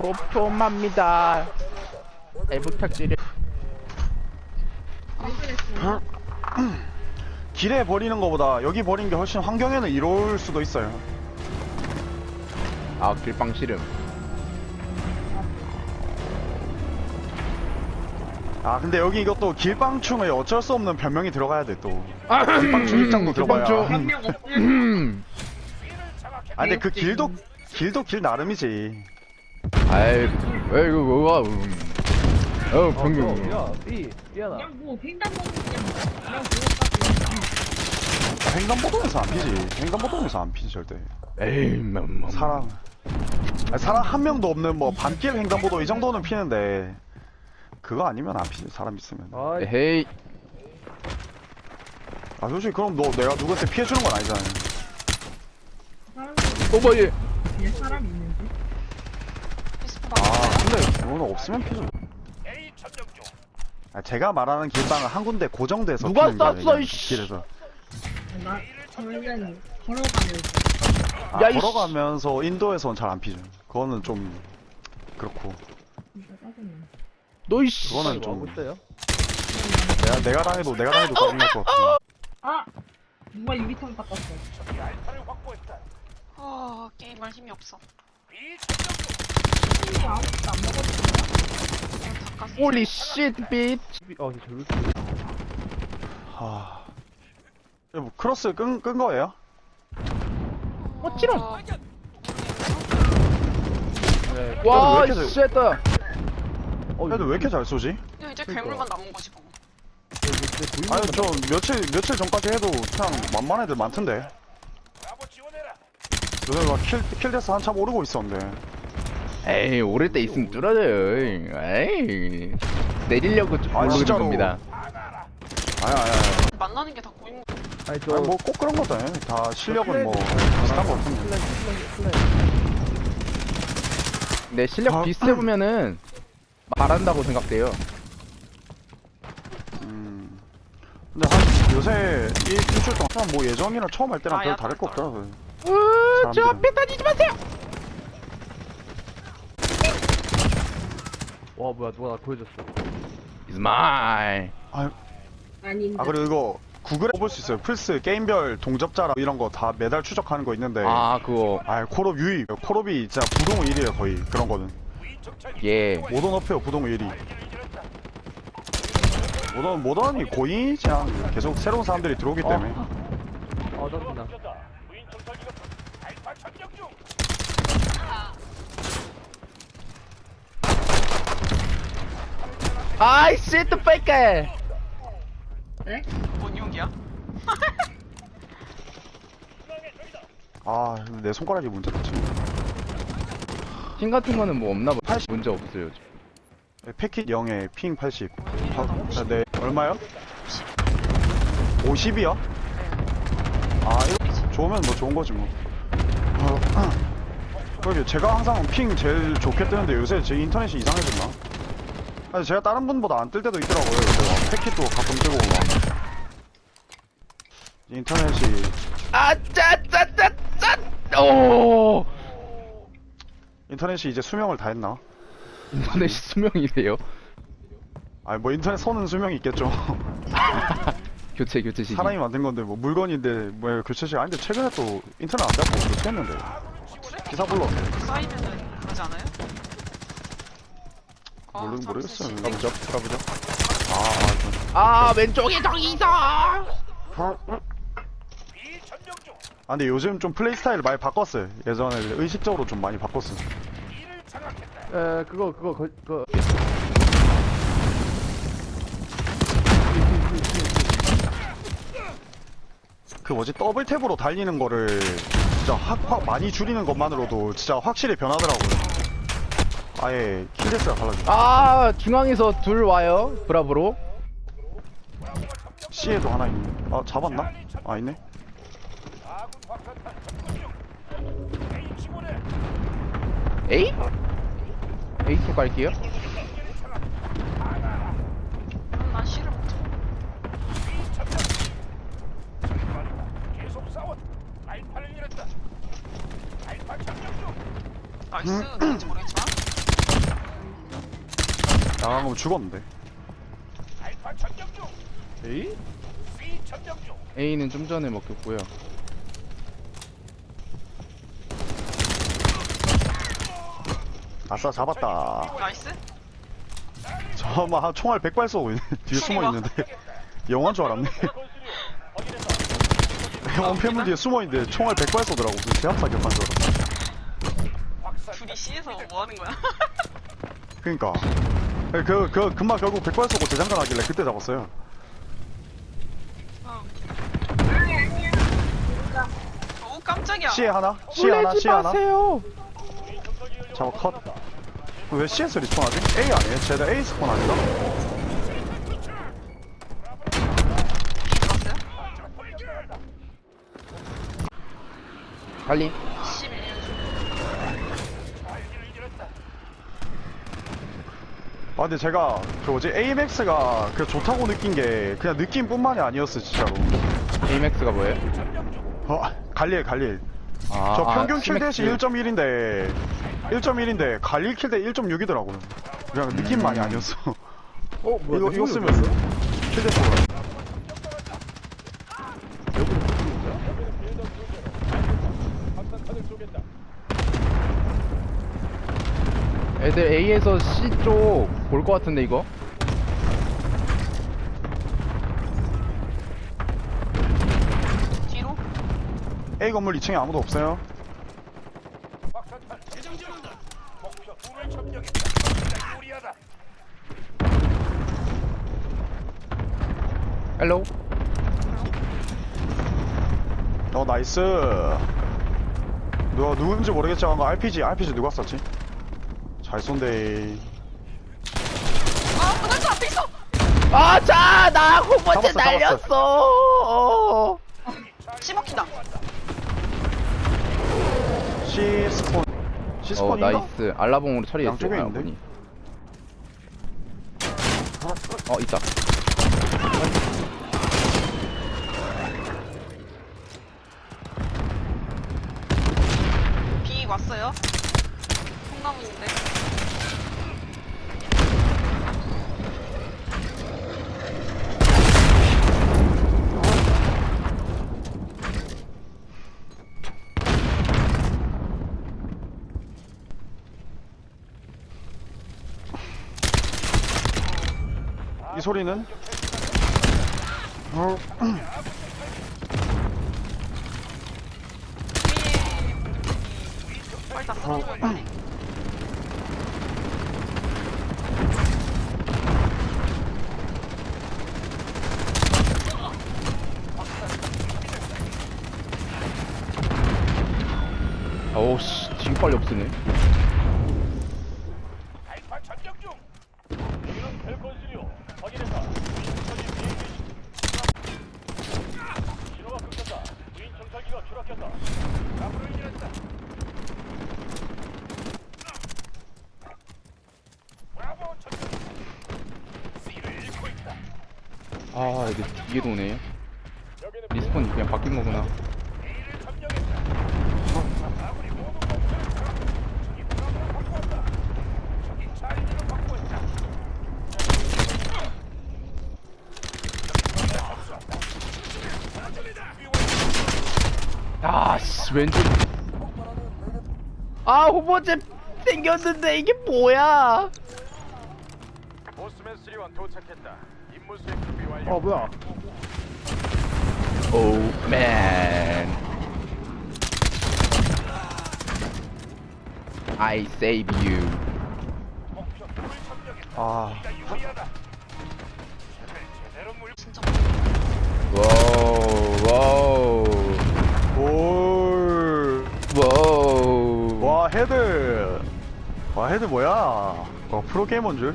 도톰합니다. 잘 부탁드려. 길에 버리는 것보다 여기 버리는 게 훨씬 환경에는 이로울 수도 있어요. 아 길빵 씨름. 아 근데 여기 이것도 길빵충에 어쩔 수 없는 별명이 들어가야 돼 또. 아, 길빵충 입장도 들어봐야. 길빵충. 음. 아 근데 그 길도 길도 길 나름이지. 아이 왜 이거 뭐가? 음. 어 병경. 야, 삐, 삐하나. 그냥 뭐 횡단보도 그냥 아, 횡단보도에서 안 피지. 횡단보도에서 안 피지 절대. 에이 뭐, 뭐. 사람. 아니, 사람 한 명도 없는 뭐 반길 횡단보도 이 정도는 피는데 그거 아니면 안 피지 사람 있으면. 아, 헤이. 아 솔직히 그럼 너 내가 누구한테 피해 주는 건 아니잖아. 사람들이 오버예. 그냥 사람 있는지 아 근데 그거는 없으면 피죠. 아, 제가 말하는 길빵은 한 군데 고정돼서 누가 피는 거예요, 쐈어, 그냥 이씨. 길에서. 나 걸어가면서 아, 야, 이씨. 걸어가면서 인도에서는 잘 안 피죠. 그거는 좀 그렇고. 진짜 짜증나 너 이씨. 그거는 뭐 좀? 내가 내가 당해도 내가 당해도 짜증 날 것 같아. 아! 누가 유리창 닦았어 어, 게임할 힘이 없어. 친구 아무것도 안 먹었어 닦았어. 홀리 쉣 빛. 삐, 어, 저 저기. 하... 이거 뭐 크로스 끈, 끈 거예요? 어. 어, 네. 와왜 이렇게 쉣다. 어, 그래도 왜 이렇게 잘 쏘지? 그냥 이제 그러니까. 괴물만 남은 거지 뭐. 아니 저 며칠 며칠 전까지 해도 그냥 만만 애들 많던데. 요새 막킬 킬데스 한참 오르고 있었는데. 에이 오를 때 있으면 뚫어져요. 에이 내리려고 좀 아, 모르는 진짜로. 겁니다. 아니 아니 아니. 만나는 게다 고인 거. 아니, 저. 아니 뭐꼭 그런 아니에요. 다 실력은 뭐 비슷한 것 같은데. 플랜, 플랜, 플랜. 내 실력 아, 비슷해 보면은 말한다고 생각돼요. 음. 근데 한 요새 이 일주일 동안 뭐 예전이나 처음 할 때랑 아, 별 야, 다를 거 없더라고요. 으, 저 사람들은. 앞에 다니지 마세요. 와, 뭐야, 누가 나 보여줬어. It's mine. 아닌데 아 그리고 이거 구글에 뽑을 수 있어요. 플스 게임별 동접자랑 이런 거 다 매달 추적하는 거 있는데. 아 그거 아 콜옵 유입 콜옵이 진짜 부동 1위에요 거의 그런 거는 예. 모던 업해요 부동 1위 모던 모던이 고인이지 않 계속 새로운 사람들이 들어오기 때문에 아, 짜증나. 아이 쉣 페이크. 네? 뭔 용이야? 아 근데 내 손가락이 문제다 지금 팀 같은 거는 뭐 없나 봐. 80. 문제 없어요. 패킷 0에 핑 80. 아, 네 얼마요? 50이요? 아 이거 좋으면 뭐 좋은 거지 뭐. 아, 그러게 제가 항상 핑 제일 좋게 뜨는데 요새 제 인터넷이 이상해졌나? 아니 제가 다른 분보다 안 뜰 때도 있더라고요. 그래서 막 패킷도 가끔 뜨고 막. 인터넷이 아짜짜짜짜. 오. 인터넷이 이제 수명을 다 했나? 인터넷 수명이래요. 아니 뭐 인터넷 선은 수명이 있겠죠. 교체 교체 시기. 사람이 만든 건데 뭐 물건인데 뭐 교체식 아닌데 최근에 또 인터넷 안 잡고 교체했는데 기사 불러 쌓이면은 그러지 않아요? 아, 모르. 진행. 가보자 가보자. 아 왼쪽에 저기 있어. 아, 아 근데 요즘 좀 플레이 스타일 많이 바꿨어요. 예전에 의식적으로 좀 많이 바꿨어요. 에, 그거, 그거, 거, 그거. 그 뭐지 더블 탭으로 달리는 거를 진짜 확, 확 많이 줄이는 것만으로도 진짜 확실히 변하더라고요. 아예 킬데스가 달라져. 아 중앙에서 둘 와요. 브라보로. C에도 하나 있네. 아 잡았나? 아 있네. 에이? 에이스 갈게요. 음, 난 싫어. 나이스. 누군지 모르겠지만. 나간 거면 죽었는데. 에이? A는 좀 전에 먹혔고요. 아싸 잡았다. 나이스. 저막 총알 100발 쏘고 있네. 뒤에 숨어 있는데. 영화인 줄 알았네. 원패문 뒤에 숨어 있는데 총알 100발 쏘더라고. 그 제압사 격한 줄 알았어. 둘이 C에서 뭐 하는 거야? 그니까. 그, 그, 금방 결국 100발 쏘고 재장전 하길래 그때 잡았어요. 어. 오 깜짝이야. C에 하나? C에 하나? 놀라지 C에 하나? 마세요. 잡아 컷. 왜 C에서 리스폰하지? A 아니에요? 쟤들 A 스폰 아닌가? 봤어요? 빨리. 11년 중. 아 근데 제가 그 뭐지 AMAX가 그 좋다고 느낀 게 그냥 느낌뿐만이 아니었어 진짜로. A맥스가 뭐예요? 어 갈릴 갈릴. 아, 저 아, 평균 킬대시 C맥스. 1.1인데 1.1인데 갈릴 킬 대 1.6이더라고요. 그냥 느낌만이 음. 아니었어. 어 뭐야 이거 내 이거 쓰면 어디 킬대 쏘 애들 A에서 C 쪽 볼 것 같은데 이거? 뒤로. A 건물 2층에 아무도 없어요. 헬로우. 어 나이스. 누가 누군지 모르겠지만 그 RPG RPG 누가 썼지? 잘 쏜데. 아 부담자 앞에 있어. 아, 자, 나 홍보제 잡았어, 잡았어. 날렸어. C 먹힌다. C 스폰. C 어, 스폰인가? 나이스. 알라봉으로 처리했어요. 양쪽에 있는데? 알라봉이. 어, 있다. B 왔어요. 있는데. 이 소리는? 어, 빨리 다 쓰러져 있네. 어우, 빨리 없으네. 아, 이게 뒤에 도네. 리스폰이 그냥 바뀐 거구나. 아, 씨, 왼쪽. 아, 후보제 생겼는데 이게 뭐야? 보스맨 3원 도착했다. 임무 수행 준비 완료. 어 뭐야 오, 맨. I save you. 아, 진짜. 와, 헤드 뭐야? 와, 프로게이머인 줄?